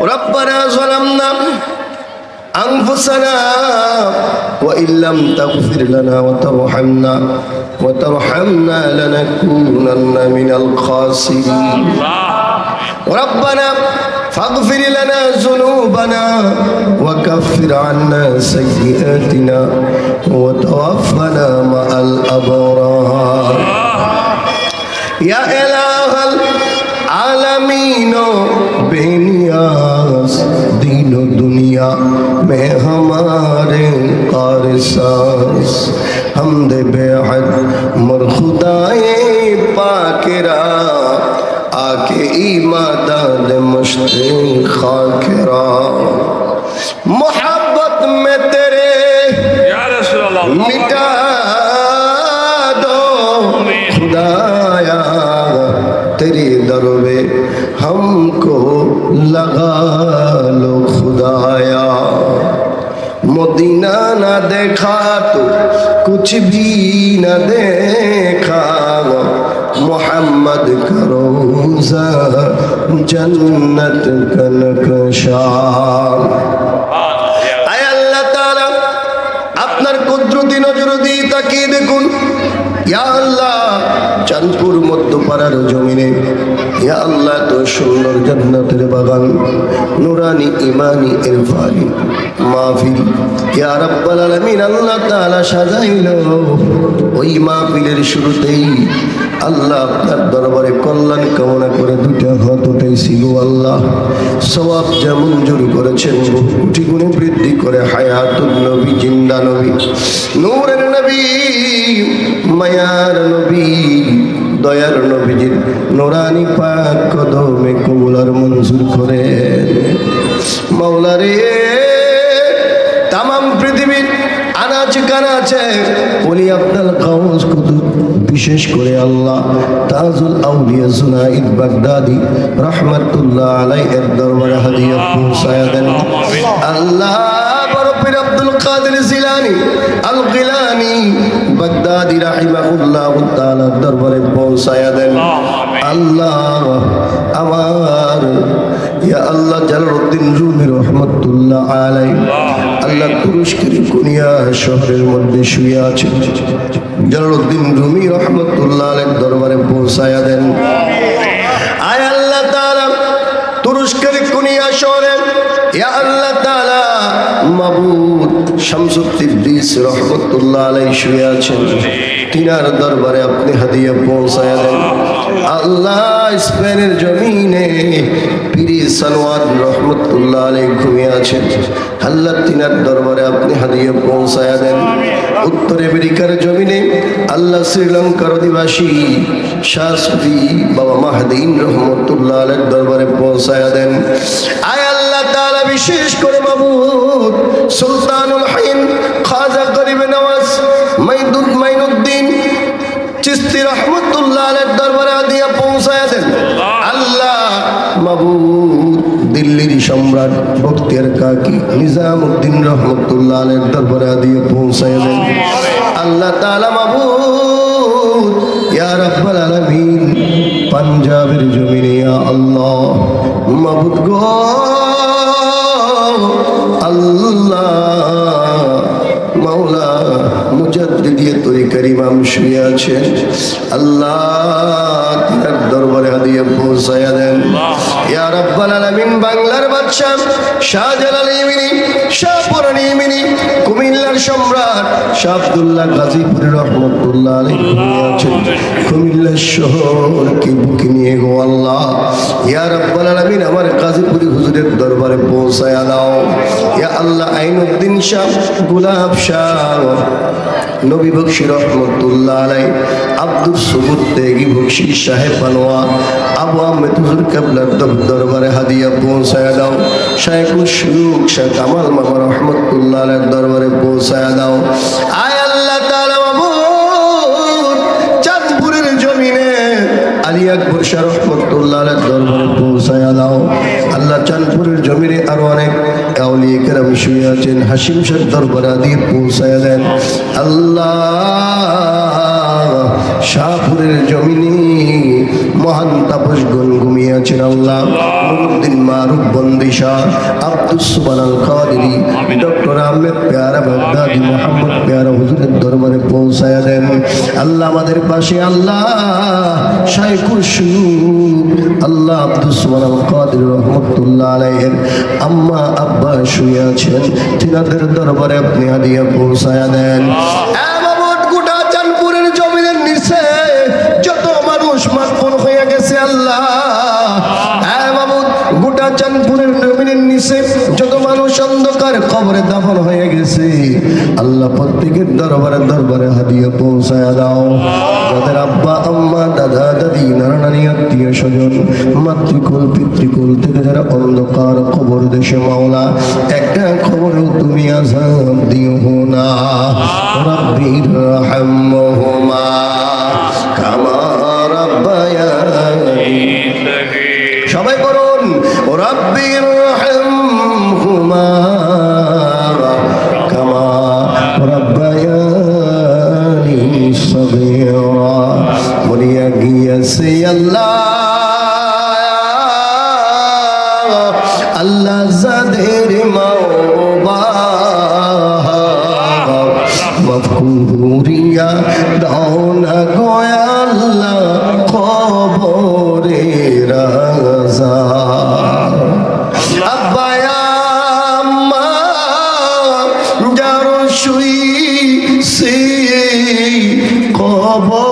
ربنا ظلمنا أنفسنا وإن لم تغفر لنا وترحمنا وترحمنا لنكونن من الخاسرين ربنا فاغفر لنا ذنوبنا وكفر عنا سيئاتنا وتوفنا مع الأبرار يا إله قصاص حمد بے حد مر خدائے پاکرا آکے ایماداد مشت خاکرا محبت میں تیرے مٹا न देखा तो कुछ भी न देखा मोहम्मद का रोजा जन्नत का नक्शा আয় আল্লাহ তাআলা আপনার কুদরতি নজর দিয়ে তাকিয়ে দেখুন ইয়া আল্লাহ চাঁদপুর মধ্যপাড়ার জমিনে ইয়া আল্লাহ তো সুন্দর জান্নাতের বাগান নুরানি ইমানি ইরফানি। মাহফিল। ইয়া রাব্বাল আলামিন, আল্লাহ তাআলা সাজাইল। ওই মাহফিলের শুরুতেই আল্লাহ আপনার দরবারে কল্যাণ কামনা করে দুইটা হাত উঠেছিল আল্লাহ। সবাব যেমন জোর করেছেন কোটি গুণে বৃদ্ধি করে হায়াতুল নবী, জিন্দা নবী, নূরের নবী, মায়ার নবী। দয়ার নবীজির নোরানি পাক কদমে কবুলার মঞ্জুর করে মাওলারে তামাম পৃথিবীর আনাচ কানাচে বলি আপনার কাউজ কুতুব বিশেষ করে আল্লাহ তাজুল আউলিয়া জুনাইদ বাগদাদি রহমাতুল্লাহ আলাইহির দরবারে হাদিয়া পৌঁছায়া দেন আল্লাহ বরফির আব্দুল কাদের জিলানি আল গিলানি বাগদাদি রাহিমাহুল্লাহ তাআলা দরবারে পৌঁছায়া দেন। আল্লাহ আমার ইয়া আল্লাহ জালালউদ্দিন রুমি রহমাতুল্লাহ আলাই আল্লাহ তুরস্কের কুনিয়া শহরের মধ্যে শুয়ে জালালউদ্দিন রুমি রহমাতুল্লাহ দরবারে পৌঁছায়া দেন। আয় আল্লাহ তাআলা তুরস্কের কুনিয়া শহরে ইয়া আল্লাহ তাআলা মাবুদ শামসুদ্দিস রহমতুল্লাহ আলাইহি শুয়ে আছেন। তিনার দরবারে আপনি হাদিয়া পৌঁছায়া দেন। আল্লাহ স্পেনের জমিনে পিরি সানোয়ার রহমতুল্লাহ আলাইহি ঘুমিয়ে আছেন। আল্লাহ তিনার দরবারে আপনি হাদিয়া পৌঁছায়া দেন। উত্তর আমেরিকার জমিনে আল্লাহ শ্রীলঙ্কার অধিবাসী শাসুদি বাবা মাহাদিন রহমতুল্লাহ আলের দরবারে পৌঁছায়া দেন। আয় আল্লাহ তাআলা, বিশেষ করে বাবু সুলতানুল চিস্তি রহমতুল্লাহ আলের দরবারে দিয়া পৌঁছায়া দেন। আল্লাহ মাবুদ দিল্লির সম্রাট বক্তিয়ার কাকি নিজামুদ্দিন রহমতুল্লাহ আলের দরবারে দিয়ে পৌঁছায়া দেন। আল্লাহ তাআলা মাবুদ ইয়া রাব্বাল আলামিন পাঞ্জাবের জমিনে ইয়া আল্লাহ মাবুদ গো আল্লাহ ইমাম শুয়ে আছেন। আল্লাহ তিনার দরবারে হাদিয়া পৌঁছায়া দেন। ইয়া রাব্বাল আলামিন বাংলার বাদশা শাহজালাল ইমিনি শাহ আব্দুল্লাহ গাজীপুরের রহমতুল্লাহ আছেন কুমিল্লার শহরকে বুকে নিয়ে গো আল্লাহ। ইয়া রাব্বাল আলামিন, আমার গাজীপুরি হুজুরের দরবারে পৌঁছায়া দাও। ইয়া আল্লাহ, আইনুদ্দিন শাহ, গুলাব শাহ, নবী বক্সি রহমতুল্লাহ আলাই আব্দুল সবুদ তেগি বক্সি সাহেব পানোয়া, আবু আহমেদ হুজুর কেবলার দরবারে হাদিয়া পৌঁছায় দাও। শাহেকুল সুরুক শাহ কামাল মামা রহমতুল্লাহ আলাইর দরবারে পৌঁছায় দাও। আকবর শাহ রহমতুল্লাহ দরবারে পৌঁছায় দাও। আল্লাহ চাঁদপুরের জমিনে আরও অনেক আউলিয়া কেরাম শুয়ে আছেন হাসিম শাহ দরবারে দিয়ে পৌঁছায় দেন। আল্লাহ শাহপুরের জমিনে মহান তাপসগণ ঘুমিয়ে আছেন আল্লাহ। নুরুদ্দিন মারুফ বন্দিশা আব্দুস সুবান আল কাদেরি, ডক্টর আহমেদ পেয়ারা বাগদাদি, মোহাম্মদ পেয়ারা হুজুরের দরবারে পৌঁছায়া দেন। আল্লাহ আমাদের পাশে, আল্লাহ শাইখুল সুয়ুব আল্লাহ আব্দুস সুবান আল কাদের রহমতুল্লাহ আলাইহের আম্মা আব্বা শুয়ে আছেন। তিনাদের দরবারে আপনি হাদিয়া পৌঁছায়া দেন। মানুষ অন্ধকার কবরে দাফন হয়ে গেছে। আল্লাহ প্রত্যেকের দরবারে দরবারে হাদিয়া পৌঁছায় দাও। যাদের আব্বা, আম্মা, দাদা, দাদি, নানা, নানি, আত্মীয় স্বজন, মাতৃকুল, পিতৃকুল থেকে যারা অন্ধকার কবর দেশে মাওলা, একটা খবরেও তুমি আজাব দিও না। রব্বির হামহুমা কামা রাব্বায়ানি মাওবা মফকুরিয়া দাও না গয়াল্লা খবরে রাজা আব্বায়া আম্মা যার শুই সে কবরে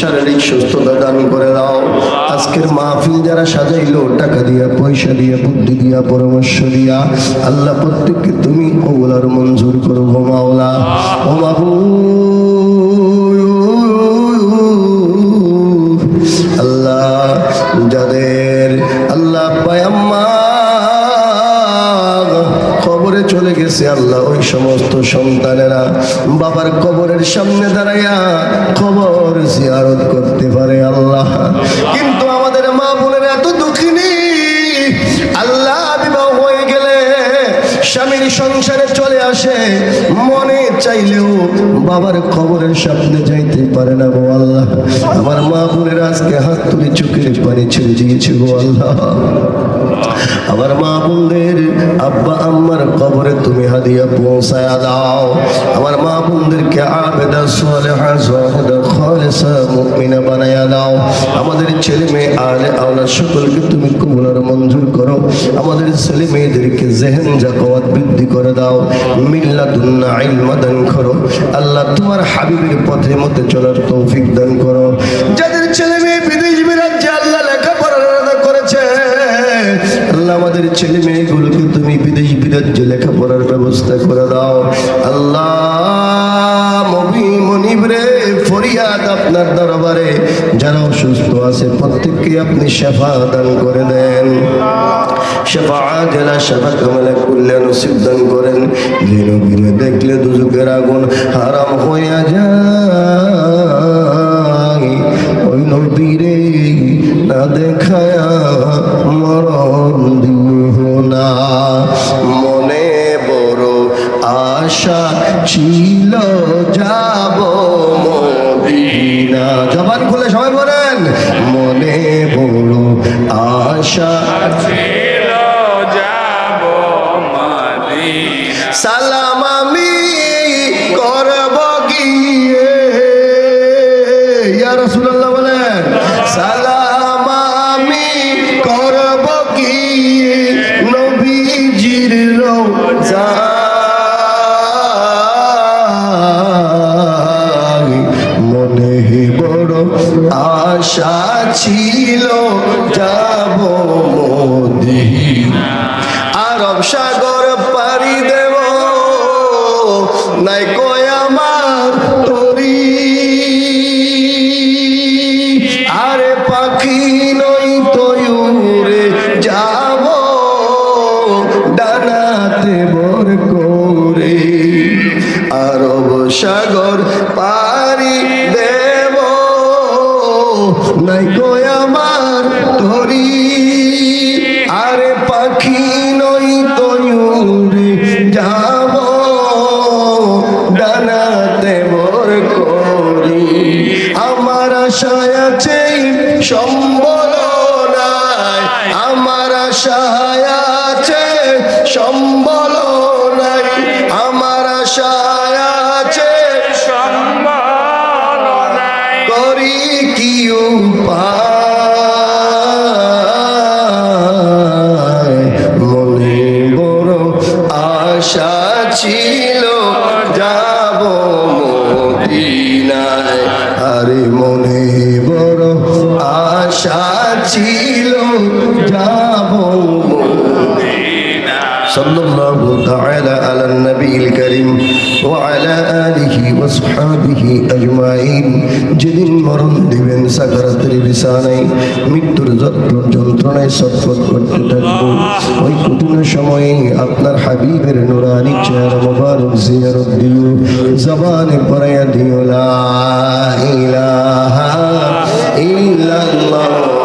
শারীরিক সুস্থতা দান করে দাও। আজকের মাহফিল যারা সাজাইলো, টাকা দিয়া, পয়সা দিয়া, বুদ্ধি দিয়া, পরামর্শ দিয়া, আল্লাহ প্রত্যেককে তুমি ওগুলার মঞ্জুর করো মাওলা। ও মাহু আল্লাহ যাদের কবরে চলে গেছে আল্লাহ, ওই সমস্ত সন্তানেরা বাবার কবরের সামনে দাঁড়াইয়া খবর জিয়ারত করতে পারে আল্লাহ। কিন্তু আমাদের মা বোনের এত দুঃখিনী আল্লাহ বিবাহ হয়ে গেলে স্বামীর সংসারে চলে আসে, মনে চাইলেও বাবার কবরের সামনে যাইতে পারে না গো আল্লাহ। আমার মা বোনের আজকে হাত তুলে চোখের পানি ছেড়ে দিয়েছে গো আল্লাহ। আমার মা বোনদের, আব্বা, আম্মার কবরে তুমি হাদিয়া পৌঁছায়া দাও। আমার মা বোনদেরকে আবেদা, সালেহা জাহিদা খালিসা, মুমিনা বানায়া দাও। আমাদের ছেলে মেয়ে আলে আওলাদ সকলকে তুমি কবুলার মঞ্জুর করো। আমাদের ছেলে মেয়েদেরকে জেহেন জাকাওয়াত বৃদ্ধি করে দাও। মিল্লাতুন্না ইলমা দান করো। আল্লাহ তোমার হাবিবের পথে মতে চলার তৌফিক দান করো। যাদের ছেলে মেয়ে আমাদের ছেলে মেয়েগুলোকে তুমি বিদেশ বিরাজ্যে লেখাপড়ার ব্যবস্থা করে দাও। আল্লাহ মবি মনিব রে, ফরিয়াদ আপনার দরবারে। যারা অসুস্থ আছে, প্রত্যেককে আপনি শেফা দান করে দেন। শেফা জেলা শেফা কামালে কল্যাণ দান করেন। দেখলে দুজকের আগুন হারাম হইয়া যায়। রাসূলুল্লাহ বলেন সালাম আমি করব গিয়ে নবীজির বড় আশা ছিল যাব মদিনা। আরব সাগর পারি দেব। নাই কই আমার ধরি। আরে পাখি নই তয়ুরে যাব। ডানাতে বর করি। আমার আশায় আছে সম্বল নাই আমার আশায় আছে সম্বল নাই আমার আশায় ছিল যাব صلى الله تعالى على النبي الكريم وعلى آله وصحبه أجمعين যেদিন মরণ দিবেন সাকারাতের বিছানায় মৃত্যুর যত্ন যন্ত্রণায় সৎপথ করতে থাকবো ওই কঠিন সময়ে আপনার হাবিবের নুরানি চেহারা মোবারক জিয়ারত দিও জবানে পড়াইয়া দিও লা ইলাহা ইল্লাল্লাহ